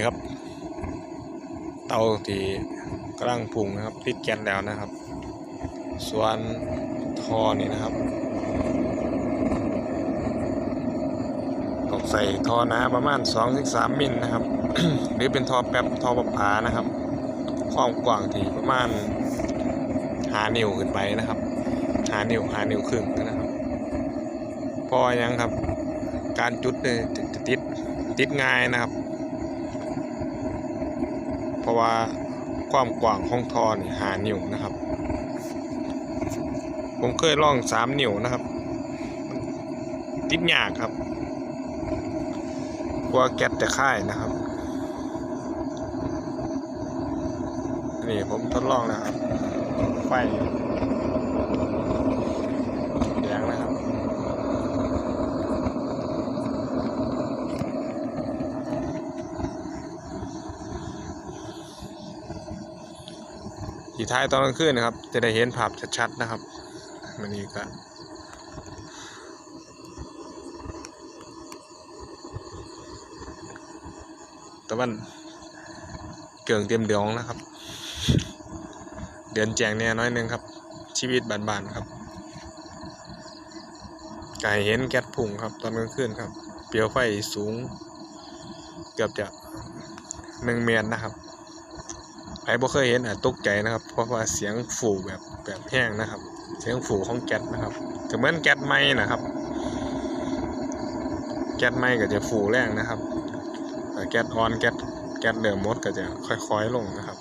นี่ครับ เตาที่กำลังพุงนะครับติดแก๊สแล้วนะครับ ส่วนทอนี่นะครับต้องใส่ทอหนาประมาณ2-3มิลนะครับ หรือเป็นทอแป๊บทอประปานะครับความกว้างที่ประมาณหานิ้วขึ้นไปนะครับหานิ้วหานิ้วครึ่งนะครับพราะว่าหยังครับ การจุดเนี่ยติดติดง่ายนะครับ เพราะว่าความกว้างของท่อนี่หานิ้วนะครับ ผมเคยลองสามนิ้วนะครับ ติดยากครับกลัวแก๊สจะค่ายนะครับนี่ผมทดลองนะครับไฟแดงนะครับ ที่ท้ายตอนกลางคืนนะครับ จะได้เห็นภาพชัดๆนะครับมันนี้ก็ตะวันเกิงเต็มเดืองนะครับ เดือนแจงเนี่ยน้อยหนึงครับ ชีวิตบานๆครับไก่เห็นแก๊สพุ่งครับ ตอนกลางคืนครับ เปลวไฟสูง เกือบจะหนึ่งเมตรนะครับ รบ่เคยเห็นอาจตกใจนะครับ เพราะว่าเสียงฝูแบบแบบแห้งนะครับ เสียงฝูของแก๊สนะครับถึงเหมือนแก๊สไหม้นะครับ แก๊สไหม้ก็จะฝูแรงนะครับแต่แก๊สออนแก๊สแก๊สเดิมมดก็จะค่อยๆลงนะครับ